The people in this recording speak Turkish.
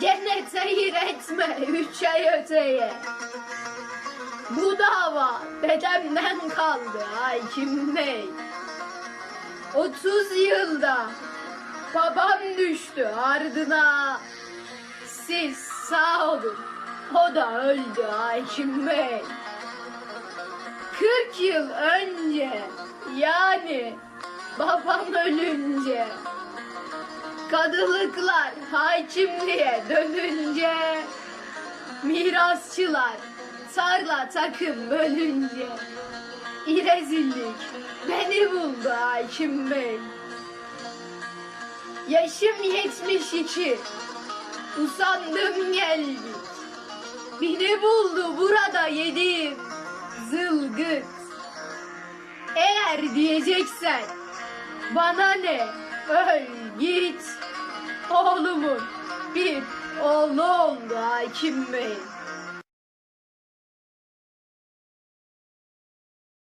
Gene seyir etme üç ay öteye. Bu dava dedemden kaldı Hakim Bey. 30 yılda babam düştü ardına. Siz sağ olun. O da öldü Hakim Bey. 40 yıl önce yani babam ölünce kadılıklar hakimliğe dönünce mirasçılar tarla takım bölünce İrezillik beni buldu hakim bey. Yaşım 72 Usandım geldik Beni buldu burada yediğim zılgıt. Eğer diyeceksen bana ne? Öl git. Oğlumun bir oğlu oldu hakim bey